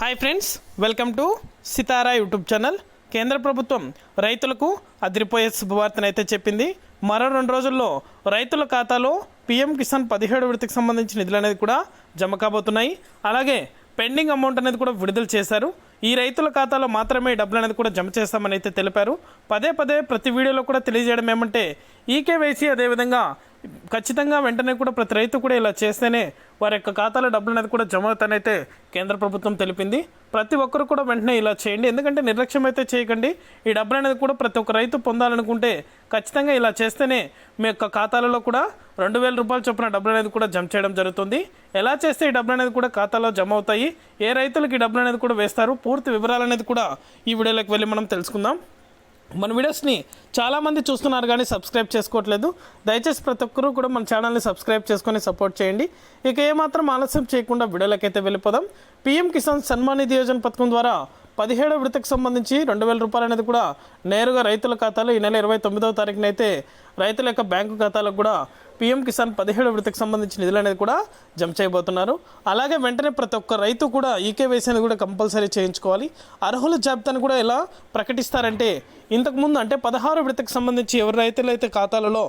Hi friends welcome to Sitara YouTube channel కేంద్ర ప్రభుత్వం రైతులకు అదిరిపోయే శుభవార్తనైతే చెప్పింది. మరో రెండు రోజుల్లో రైతుల ఖాతాలో పీఎం కిసాన్ పదిహేడు విడతకు సంబంధించిన నిధులు అనేది కూడా జమ కాబోతున్నాయి. అలాగే పెండింగ్ అమౌంట్ అనేది కూడా విడుదల చేశారు. ఈ రైతుల ఖాతాలో మాత్రమే డబ్బులు అనేది కూడా జమ చేస్తామని అయితే తెలిపారు. పదే పదే ప్రతి వీడియోలో కూడా తెలియజేయడం ఏమంటే ఈకేవైసీ అదేవిధంగా ఖచ్చితంగా వెంటనే కూడా ప్రతి రైతు కూడా ఇలా చేస్తేనే వారి యొక్క ఖాతాలో డబ్బులు అనేది కూడా జమ అవుతానైతే కేంద్ర ప్రభుత్వం తెలిపింది. ప్రతి ఒక్కరు కూడా వెంటనే ఇలా చేయండి. ఎందుకంటే నిర్లక్ష్యం అయితే చేయకండి. ఈ డబ్బులు అనేది కూడా ప్రతి ఒక్క రైతు పొందాలనుకుంటే ఖచ్చితంగా ఇలా చేస్తేనే మీ యొక్క ఖాతాలలో కూడా రెండు వేల రూపాయలు చొప్పున డబ్బులు అనేది కూడా జమ చేయడం జరుగుతుంది. ఎలా చేస్తే ఈ డబ్బులు అనేది కూడా ఖాతాలో జమ అవుతాయి? ఏ రైతులకు ఈ డబ్బులు అనేది కూడా వేస్తారు? పూర్తి వివరాలు అనేది కూడా ఈ వీడియోలోకి వెళ్ళి మనం తెలుసుకుందాం. మన వీడియోస్ని చాలామంది చూస్తున్నారు కానీ సబ్స్క్రైబ్ చేసుకోవట్లేదు. దయచేసి ప్రతి ఒక్కరూ కూడా మన ఛానల్ని సబ్స్క్రైబ్ చేసుకొని సపోర్ట్ చేయండి. ఇక ఏమాత్రం ఆలస్యం చేయకుండా వీడియోలకైతే వెళ్ళిపోదాం. పీఎం కిసాన్ సన్మాన్ నిధి యోజన పథకం ద్వారా పదిహేడో విడతకు సంబంధించి రెండు వేల రూపాయలు అనేది కూడా నేరుగా రైతుల ఖాతాలో ఈ నెల ఇరవై తొమ్మిదవ తారీఖున అయితే రైతుల యొక్క బ్యాంకు ఖాతాలకు కూడా పీఎం కిసాన్ పదిహేడు విడతకు సంబంధించిన నిధులు అనేది కూడా జమ చేయబోతున్నారు. అలాగే వెంటనే ప్రతి ఒక్క రైతు కూడా ఈకేవైసీ అనేది కూడా కంపల్సరీ చేయించుకోవాలి. అర్హుల జాబితాను కూడా ఎలా ప్రకటిస్తారంటే ఇంతకుముందు అంటే పదహారు విడతకు సంబంధించి ఎవరి రైతులైతే ఖాతాలలో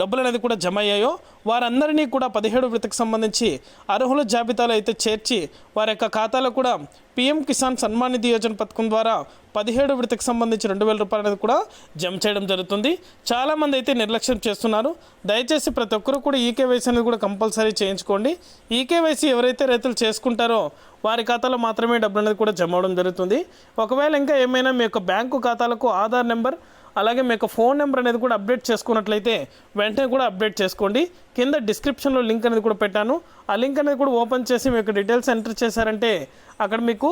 డబ్బులు అనేది కూడా జమ అయ్యాయో వారందరినీ కూడా పదిహేడు విడతకు సంబంధించి అర్హుల జాబితాలో అయితే చేర్చి వారి యొక్క ఖాతాలో కూడా పీఎం కిసాన్ సన్మాన్ నిధి యోజన పథకం ద్వారా పదిహేడు విడతకు సంబంధించి రెండు వేల రూపాయలు అనేది కూడా జమ చేయడం జరుగుతుంది. చాలామంది అయితే నిర్లక్ష్యం చేస్తున్నారు. దయచేసి ప్రతి ఒక్కరూ కూడా ఈకేవైసీ అనేది కూడా కంపల్సరీ చేయించుకోండి. ఈకేవైసీ ఎవరైతే రైతులు చేసుకుంటారో వారి ఖాతాలో మాత్రమే డబ్బులు అనేది కూడా జమ అవడం జరుగుతుంది. ఒకవేళ ఇంకా ఏమైనా మీ యొక్క బ్యాంకు ఖాతాలకు ఆధార్ నెంబర్ అలాగే మీకు ఫోన్ నెంబర్ అనేది కూడా అప్డేట్ చేసుకున్నట్లయితే వెంటనే కూడా అప్డేట్ చేసుకోండి. కింద డిస్క్రిప్షన్లో లింక్ అనేది కూడా పెట్టాను. ఆ లింక్ అనేది కూడా ఓపెన్ చేసి మీకు డీటెయిల్స్ ఎంటర్ చేశారంటే అక్కడ మీకు